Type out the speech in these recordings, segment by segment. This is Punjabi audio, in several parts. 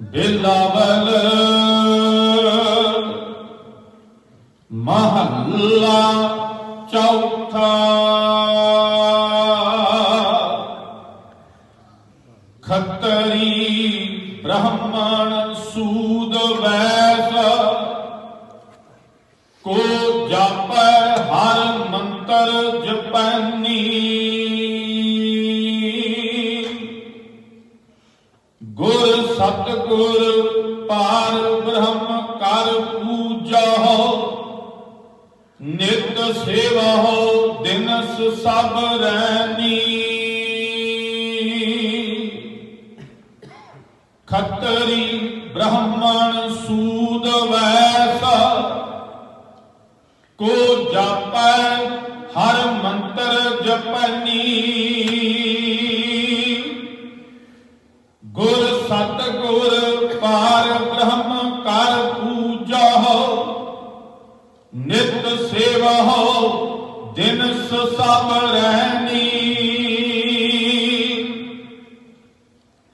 ਬਿਲਾਵਲ ਮਹੱਲਾ ਚੌਥਾ ਖੱਤਰੀ ਬ੍ਰਾਹਮਣ ਸੂਦ ਵੈਸ ਕੋ ਜਾਪੈ ਹਰ ਮੰਤਰ ਜਪੈਨੀ ਸਤਗੁਰ ਪਾਰ ਬ੍ਰਹਮ ਕਰ ਪੂਜਾ ਹੋ। ਨਿਤ ਸੇਵਾ ਹੋ, ਦਿਨਸ ਸਭ ਰੈਨੀ ਖੱਤਰੀ ਬ੍ਰਾਹਮਣ ਸੂਦ ਵੈਸ। ਕੋ ਜਾਪੈ, ਹਰ ਮੰਤਰ ਜਪਨੀ ਬ੍ਰਹਮ ਕਰ ਪੂਜਾ ਨਿਤ ਸੇਵਾ ਹੋ ਦਿਨ ਸਭ ਰਹਿਨੀ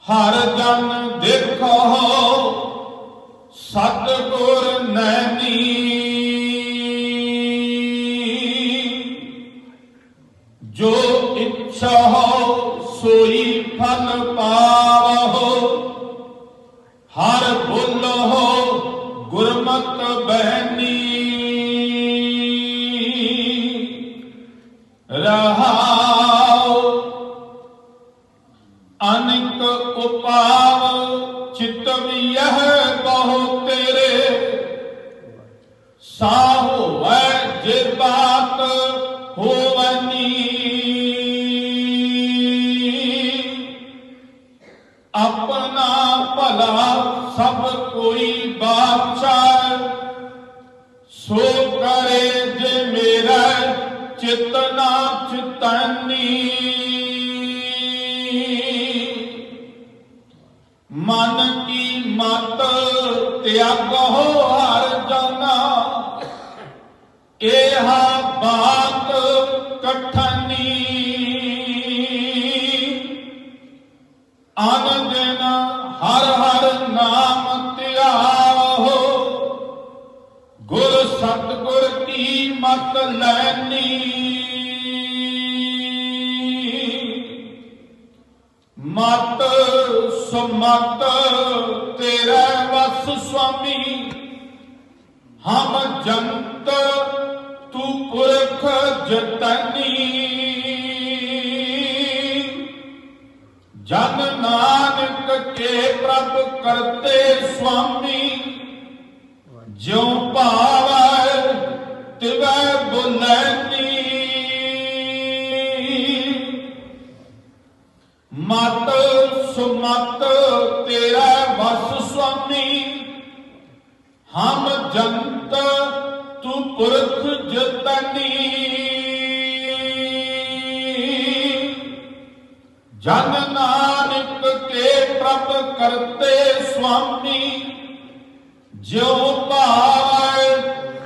ਹਰ ਜਨ ਦੇਖੋ ਸਤਗੁਰ ਨੈਨੀ ਜੋ ਇੱਛਾ ਹੋ ਸੋਈ ਫਲ ਪਾਵੋ ਹਰ ਗੁਰਮਤ ਬਹਿਨੀ ਰਹਾਉ, ਅਨਿਕ ਉਪਾਵ ਚਿਤ ਵਿਯਹ ਬਹੁ ਤੇਰੇ। ਸਾਹੋ ਵੈ ਜੇ ਬਾਤ ਹੋਵਨੀ। ਆਪਣਾ ਭਲਾ, ਸਭ ਕੋਈ ਬਾਦਸ਼ਾਹ। ਸੋ ਕਰੇ ਜੇ ਮੇਰਾ ਚਿਤਨਾ ਚਿਤਨੀ। ਮਨ ਕੀ ਮਤ ਤਿਆਗੋ ਹਰ ਜਨਾ। ਇਹਾ ਬਾਤ ਕਠਨੀ। ਅਨ ਦਿਨ ਹਰ ਹਰ ਨਾਮ ਧਿਆਵੋ। ਗੁਰ ਸਤਗੁਰ ਕੀ ਮਤ ਲੈਣੀ ਮਤ ਸੁਮਤ ਤੇਰਾ ਵਸ ਸੁਆਮੀ। ਹਮ ਜੰਤ ਤੂੰ ਪੁਰਖ ਜਤਨੀ ਜਨ ਨਾਨਕ ਕੇ ਪ੍ਰਭ ਕਰਤੇ ਸੁਆਮੀ, ਜਿਉ ਭਾਵੈ ਤਿਵੈ ਬੁਲੈਨੀ ਮਤ ਸੁਮਤ ਤੇਰਾ ਵਸ ਸੁਆਮੀ, ਹਮ ਜੰਤ ਤੂੰ ਪੁਰਖ ਜਤਨੀ। ਜਨ ਨਾਨਕ ਕੇ ਪ੍ਰਭ ਕਰਤੇ ਸੁਆਮੀ, ਜਿਉ ਭਾਵੈ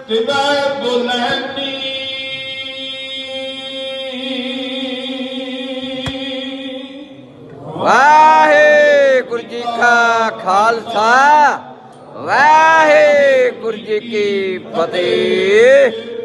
ਤਿਵੈ ਬੁਲੈਨੀ। ਵਾਹਿਗੁਰੂ ਜੀ ਕਾ ਖਾਲਸਾ, ਵਾਹਿਗੁਰੂ ਜੀ ਕੀ ਫਤਿਹ।